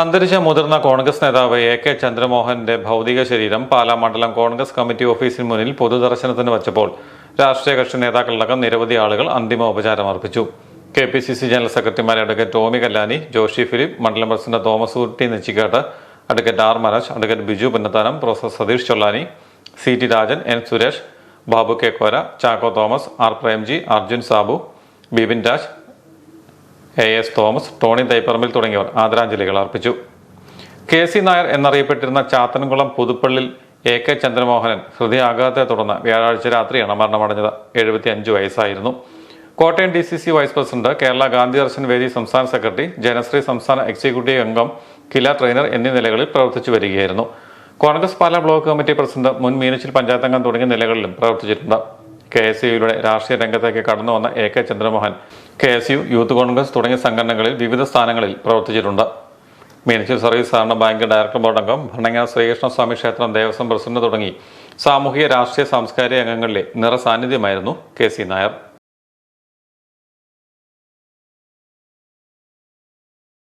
അന്തരിച്ച മുതിർന്ന കോൺഗ്രസ് നേതാവ് എ കെ ചന്ദ്രമോഹന്റെ ഭൗതിക ശരീരം പാലാ മണ്ഡലം കോൺഗ്രസ് കമ്മിറ്റി ഓഫീസിന് മുന്നിൽ പൊതുദർശനത്തിന് വച്ചപ്പോൾ രാഷ്ട്രീയ കക്ഷി നേതാക്കളടക്കം നിരവധി ആളുകൾ അന്തിമ ഉപചാരം അർപ്പിച്ചു. K P C C general സെക്രട്ടറിമാരെ advocate Tomy Kallani Joshi Philip മണ്ഡലം president Thomas Ootty Nechikkattu advocate R Manoj advocate Biju Punnathanam professor Satheesh Chollani C T Rajan N Suresh Babu K Kora Chacko Thomas R Premji Arjun Sabu Bipin Raj A S Thomas Tony Thaiparambil തുടങ്ങിയവർ ആദരാഞ്ജലികൾ അർപ്പിച്ചു. K C Nair എന്നറിയപ്പെട്ടിരുന്ന Chathankulam Puthuppallil A K Chandramohanan ഹൃദയാഘാതത്തെ തുടർന്ന് വ്യാഴാഴ്ച രാത്രിയാണ് മരണമടഞ്ഞത്. എഴുപത്തി അഞ്ച് വയസ്സായിരുന്നു. Kottayam D C C vice president Kerala Gandhi Darshan Vedi സംസ്ഥാന സെക്രട്ടറി ജനശ്രീ സംസ്ഥാന എക്സിക്യൂട്ടീവ് അംഗം കില ട്രെയിനർ എന്നീ നിലകളിൽ പ്രവർത്തിച്ചു വരികയായിരുന്നു. Congress Pala block committee president മുൻ മീനച്ചിൽ പഞ്ചായത്തംഗം തുടങ്ങിയ നിലകളിലും പ്രവർത്തിച്ചിട്ടുണ്ട്. കെ എസ് യുയിലൂടെ രാഷ്ട്രീയ രംഗത്തേക്ക് കടന്നു വന്ന A K Chandramohan K S U youth Congress തുടങ്ങിയ സംഘടനകളിൽ വിവിധ സ്ഥാനങ്ങളിൽ പ്രവർത്തിച്ചിട്ടുണ്ട്. മീനച്ചിൽ സർവീസ് സഹകരണ ബാങ്ക് ഡയറക്ടർ ബോർഡ് അംഗം ഭരണങ്ങ ശ്രീകൃഷ്ണസ്വാമി ക്ഷേത്രം ദേവസ്വം പ്രസിഡന്റ് തുടങ്ങി സാമൂഹിക രാഷ്ട്രീയ സാംസ്കാരിക അംഗങ്ങളിലെ നിറസാന്നിധ്യമായിരുന്നു കെ സി നായർ.